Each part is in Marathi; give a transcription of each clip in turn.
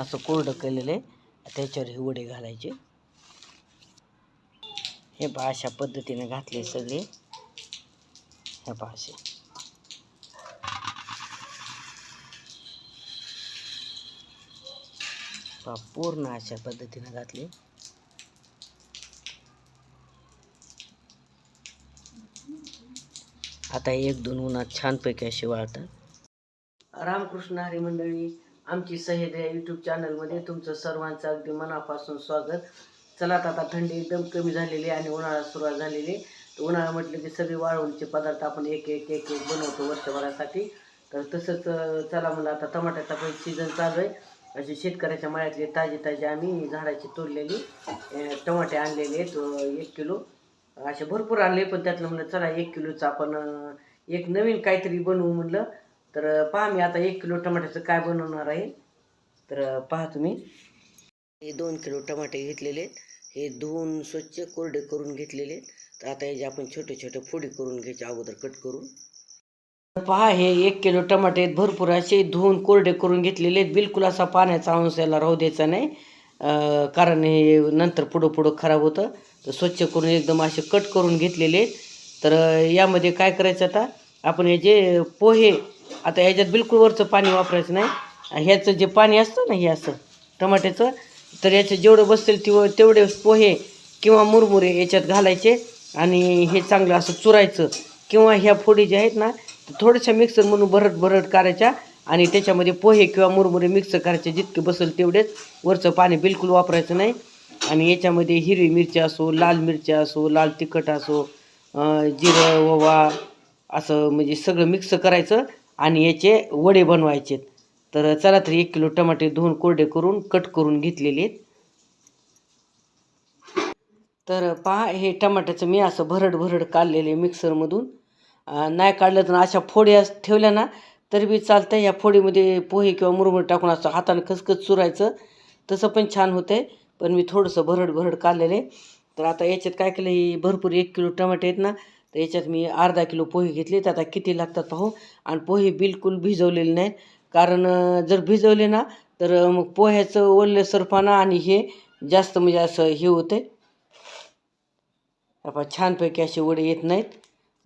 असं कोरडं केलेलं आहे. त्याच्यावर हे वडे घालायचे. हे पहा अशा पद्धतीने घातले सगळे. हे पहा असे. पहा पूर्ण अशा पद्धतीने घातले. आता एक दोन उन्हात छानपैकी असे वाळतात. रामकृष्ण हरी मंडळी आमची सह्याद या यूट्यूब चॅनलमध्ये तुमचं सर्वांचं अगदी मनापासून स्वागत. चला आता थंडी एकदम कमी झालेली आहे आणि उन्हाळा सुरुवात झालेली आहे. तर उन्हाळा म्हटलं की सगळे वाळवणीचे पदार्थ आपण एक एक एक एक बनवतो वर्षभरासाठी. तर तसंच चला म्हणलं आता टमाट्याचा पण सीझन चालू आहे. असे शेतकऱ्याच्या मळ्यातले ताजे ताजे आम्ही झाडाची तोडलेली टमाटे आणलेले आहेत एक किलो. असे भरपूर आणले पण त्यातलं म्हणलं चला एक किलोचं आपण एक नवीन काहीतरी बनवू म्हणलं. तर पहा मी आता एक किलो टमाट्याचं काय बनवणार आहे. तर पहा तुम्ही. हे दोन किलो टमाटे घेतलेले आहेत. हे धुवून स्वच्छ कोरडे करून घेतलेले आहेत. तर आता याचे आपण छोटे छोटे फोडी करून घ्यायचे अगोदर कट करून. पहा हे एक किलो टमाटे आहेत भरपूर असे. धुवून कोरडे करून घेतलेले आहेत. बिलकुल असा पाण्याचा अंश याला राहू द्यायचा नाही. कारण हे नंतर पुढं पुढं खराब होतं. तर स्वच्छ करून एकदम असे कट करून घेतलेले आहेत. तर यामध्ये काय करायचं आता? आपण हे जे पोहे आता ह्याच्यात बिलकुल वरचं पाणी वापरायचं नाही. ह्याचं जे पाणी असतं ना हे असं टमाट्याचं तर याचे जेवढं बसतील तेव तेवढे पोहे किंवा मुरमुरे याच्यात घालायचे आणि हे चांगलं असं चुरायचं. किंवा ह्या फोडी ज्या आहेत ना तर थोड्याशा मिक्सर म्हणून भरट भरट करायच्या आणि त्याच्यामध्ये पोहे किंवा मुरमुरे मिक्स करायचे जितके बसेल तेवढेच. वरचं पाणी बिलकुल वापरायचं नाही. आणि याच्यामध्ये हिरवी मिरची असो लाल मिरची असो लाल तिखट असो जिरं ओवा असं म्हणजे सगळं मिक्स करायचं. आणि याचे वडे बनवायचे तर चला तर एक किलो टमाटे धुवून कोरडे करून कट करून घेतलेले आहेत. तर पहा हे टमाट्याचं मी असं भरड भरड काढलेले मिक्सरमधून नाही काढलं तर अशा फोड्या ठेवल्या ना तरी बी चालतं या फोडीमध्ये पोहे किंवा मुरमुर टाकून असं हाताने खसखस चुरायचं तसं पण छान होतं आहे पण मी थोडंसं भरड भरड काढलेले. तर आता याच्यात काय केलं हे भरपूर एक किलो टमाटे आहेत ना तर याच्यात मी अर्धा किलो पोहे घेतले. तर आता किती लागतात पाहू. आणि पोहे बिलकुल भिजवलेले नाहीत. कारण जर भिजवले ना तर मग पोह्याचं ओलं सरपाना आणि हे जास्त म्हणजे असं हे होते. आपण छानपैकी असे वडे येत नाहीत.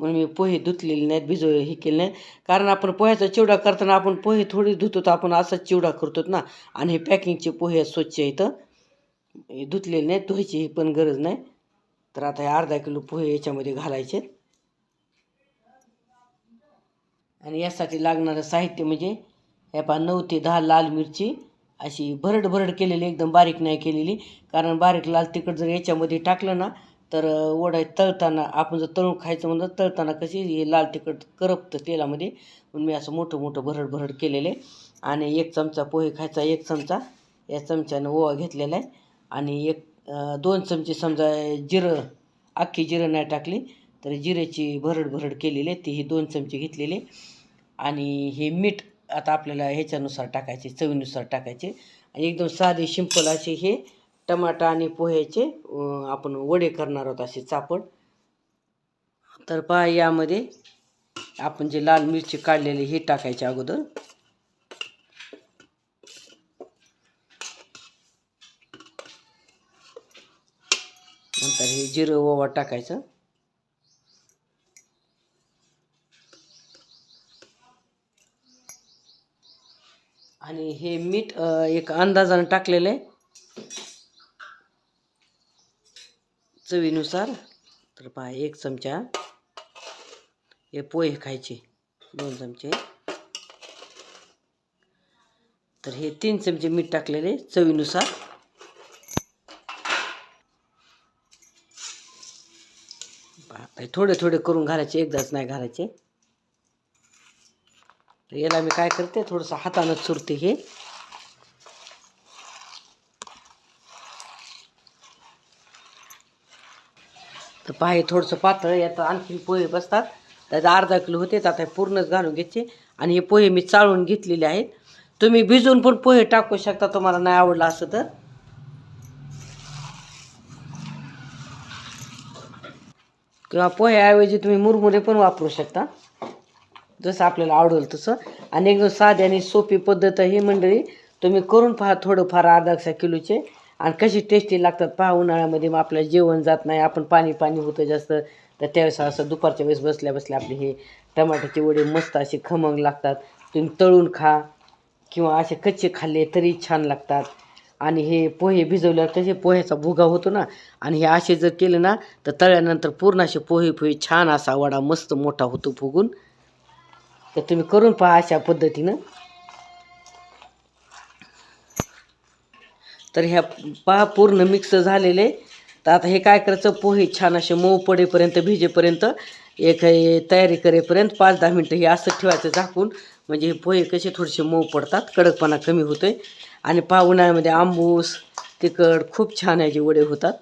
म्हणून मी पोहे धुतलेले नाहीत भिजव हे केले नाहीत. कारण आपण पोह्याचा चिवडा करताना आपण पोहे थोडी धुतो तर आपण असाच चिवडा करतो ना. आणि हे पॅकिंगचे पोहे स्वच्छ इथं हे धुतलेले नाहीत धुवायची ही पण गरज नाही. तर आता हे अर्धा किलो पोहे याच्यामध्ये घालायचे. आणि यासाठी लागणारं साहित्य म्हणजे हे पहा नऊ ते दहा लाल मिरची अशी भरड भरड केलेली एकदम बारीक नाही केलेली. कारण बारीक लाल तिखट जर याच्यामध्ये टाकलं ना तर वडा तळताना आपण जर तळून खायचं म्हणलं तळताना कशी हे लाल तिखट करपतं तेलामध्ये. म्हणून मी असं मोठं मोठं भरड भरड केलेलं आहे. आणि एक चमचा पोहे खायचा एक चमचा या चमच्यानं ओवा घेतलेला आहे. आणि एक दोन चमचे समजा जिरं अख्खी जिरं नाही टाकली तर जिऱ्याची भरड भरड केलेली आहे ती हे दोन चमचे घेतलेले आणि हे मीठ आता आपल्याला ह्याच्यानुसार टाकायचे चवीनुसार टाकायचे. आणि एकदम साधे सिंपल असे हे टमाटा आणि पोह्याचे आपण वडे करणार आहोत असे चापड. तर पहा यामध्ये आपण जे लाल मिरची काढलेली हे टाकायचे अगोदर. नंतर हे जिरं ओवा टाकायचं आणि हे मीठ एक अंदाजानं टाकलेलं आहे. चवीनुसार. तर पहा एक चमचा हे पोहे खायचे दोन चमचे. तर हे तीन चमचे मीठ टाकलेले चवीनुसार. थोडे थोडे करून घालायचे एकदाच नाही घालायचे. तर याला मी काय करते थोडंसं हातानं चुरते हे. तर पाहे थोडंसं पातळ यात आणखीन पोहे बसतात. त्याचा अर्धा किलो होते तर आता हे पूर्णच घालून घ्यायचे. आणि हे पोहे मी चाळून घेतलेले आहेत. तुम्ही भिजवून पण पोहे टाकू शकता तुम्हाला नाही आवडलं असं तर. किंवा पोह्याऐवजी तुम्ही मुरमुरे पण वापरू शकता. जसं आपल्याला आवडेल तसं. आणि एकदम साधी आणि सोपी पद्धत ही मंडळी. तुम्ही करून पहा थोडंफार अर्धा किलोचे. आणि कशी टेस्टी लागतात पहा उन्हाळ्यामध्ये मग आपलं जेवण जात नाही आपण पाणी पाणी होतं जास्त. तर त्यावेळेस असं दुपारच्या वेळेस बसल्या बसल्या आपले हे टमाट्याचे वडे मस्त असे खमंग लागतात. तुम्ही तळून खा किंवा असे कच्चे खाल्ले तरी छान लागतात. आणि हे पोहे भिजवल्यावर कसे पोह्याचा भुगा होतो ना आणि हे असे जर केले ना तर तळल्यानंतर पूर्ण असे पोहे पोहे छान असा वडा मस्त मोठा होतो फुगून. तर तुम्ही करून पहा अशा पद्धतीनं. तर ह्या पहा पूर्ण मिक्स झालेले. तर आता हे काय करायचं? पोहे छान असे मऊ पडेपर्यंत भिजेपर्यंत एक हे तयारी करेपर्यंत पाच दहा मिनटं हे असं ठेवायचं झाकून. म्हणजे हे पोहे कसे थोडेसे मऊ पडतात कडकपणा कमी होतोय. आणि पहा उन्हाळ्यामध्ये आंबूस तिखट खूप छान याचे वडे होतात.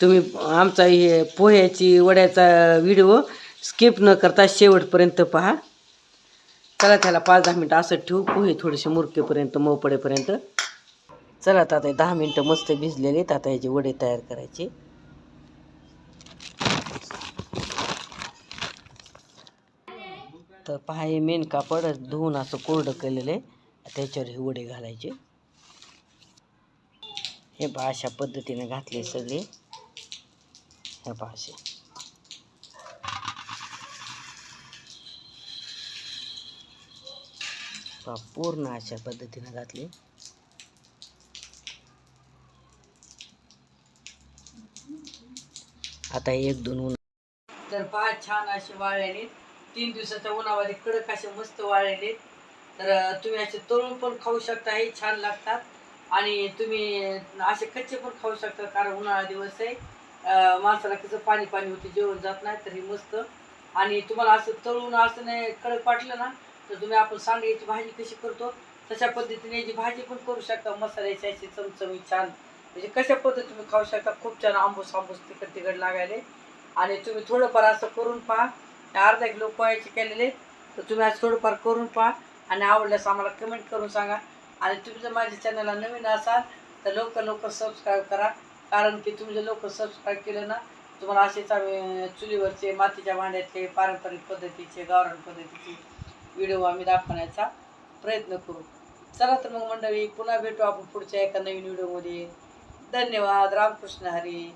तुम्ही आमचा हे पोह्याची वड्याचा व्हिडिओ स्किप न करता शेवटपर्यंत पहा. चला त्याला पाच दहा मिनटं असं ठेवू. पोहे थोडेसे मुरकेपर्यंत मऊ पडेपर्यंत. चला आता हे दहा मिनटं मस्त भिजलेले आहेत. आता याचे वडे तयार करायचे. तर पहा हे मेन कापड धुवून असं कोरडं केलेलं आहे. त्याच्यावर हे वडे घालायचे. हे पहा अशा पद्धतीने घातले सगळे. हे पहा असे. पूर्ण अशा पद्धतीने घातले? आता एक दोन ऊन तर पहा छान असे वाळलेले तीन दिवसाच्या उन्हामध्ये कडक असे मस्त वाळलेले तर तुम्ही असे तळून पण खाऊ शकता हे छान लागतात. आणि तुम्ही असे कच्चे पण खाऊ शकता कारण उन्हाळा दिवस आहे. माणसाला कसं पाणी पाणी होते जेवण जात नाही तर हे मस्त. आणि तुम्हाला असं तळून असं नाही कडक वाटलं ना तर तुम्ही आपण सांगायची भाजी कशी करतो? तशा पद्धतीने याची भाजी पण करू शकता. मसाल्याची अशी चमचमी छान. म्हणजे कशा पद्धतीने तुम्ही खाऊ शकता? खूप छान आंबूस आंबूस तिकड तिकड लागायले. आणि तुम्ही थोडंफार असं करून पहा. अर्धा किलो पोह्याचे केलेले. तर तुम्ही आज थोडंफार करून पहा. आणि आवडल्यास आम्हाला कमेंट करून सांगा. आणि तुम्ही जर माझ्या चॅनलला नवीन असाल तर लवकर लवकर सबस्क्राईब करा. कारण की तुम्ही जर लवकर सबस्क्राईब केलं ना तुम्हाला असेच चुलीवरचे मातीच्या भांड्यातले पारंपरिक पद्धतीचे गावरान पद्धतीचे व्हिडिओ आम्ही दाखवण्याचा प्रयत्न करू. चला तर मग मंडळी पुन्हा भेटू आपण पुढच्या एका नवीन व्हिडिओमध्ये. धन्यवाद. रामकृष्ण हरी.